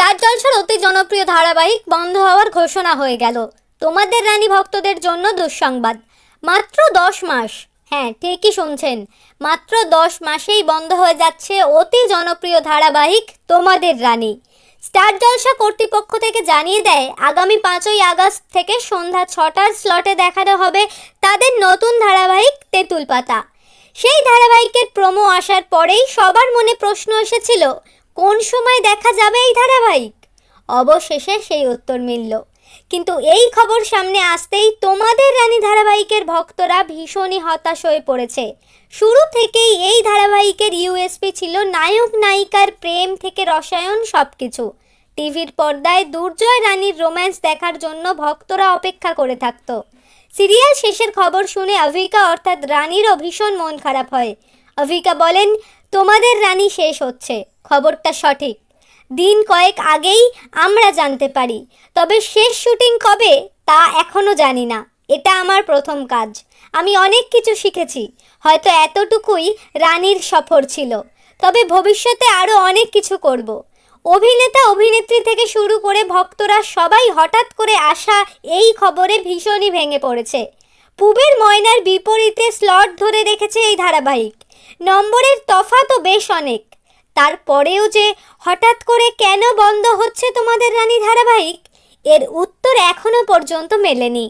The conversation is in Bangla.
স্টার জলসার অতি জনপ্রিয় ধারাবাহিক বন্ধ হওয়ার ঘোষণা হয়ে গেল। তোমাদের রানী ভক্তদের জন্য দুঃসংবাদ। মাত্র দশ মাস। হ্যাঁ ঠিকই শুনছেন। মাত্র দশ মাসেই বন্ধ হয়ে যাচ্ছে অতি জনপ্রিয় ধারাবাহিক তোমাদের রানী। স্টার জলসা কর্তৃপক্ষ থেকে জানিয়ে দেয়, আগামী পাঁচই আগস্ট থেকে সন্ধ্যা ছটার স্লটে দেখানো হবে তাদের নতুন ধারাবাহিক তেঁতুল পাতা সেই ধারাবাহিকের প্রোমো আসার পরেই সবার মনে প্রশ্ন এসেছিল কোন সময় দেখা যাবে এই ধারাবাহিক? অবশেষে সেই উত্তর মিলল। কিন্তু এই খবর সামনে আসতেই তোমাদের রানী ধারাবাহিকের ভক্তরা ভীষণই হতাশ হয়ে পড়েছে। শুরু থেকেই এই ধারাবাহিকের ইউএসপি ছিল নায়ক নায়িকার প্রেম থেকে রসায়ন সব কিছু টিভির পর্দায় দুর্জয় রানীর রোম্যান্স দেখার জন্য ভক্তরা অপেক্ষা করে থাকতো। সিরিয়াল শেষের খবর শুনে অভিকা অর্থাৎ রানীরও ভীষণ মন খারাপ হয়। অভিকা বলেন, তোমাদের রানী শেষ হচ্ছে। খবরটা সঠিক। দিন কয়েক আগেই আমরা জানতে পারি, তবে শেষ শুটিং কবে তা এখনও জানি না। এটা আমার প্রথম কাজ। আমি অনেক কিছু শিখেছি, হয়তো এতটুকুই রানীর সফর ছিল। তবে ভবিষ্যতে আরও অনেক কিছু করব। অভিনেতা, অভিনেত্রী থেকে শুরু করে ভক্তরা সবাই হঠাৎ করে আসা এই খবরে ভীষণই ভেঙে পড়েছে। পুবের ময়নার বিপরীতে স্লট ধরে রেখেছে এই ধারাবাহিক। নম্বরের তফাতও বেশ অনেক। তারপরেও যে হঠাৎ করে কেন বন্ধ হচ্ছে তোমাদের রানী ধারাবাহিক, এর উত্তর এখনও পর্যন্ত মেলেনি।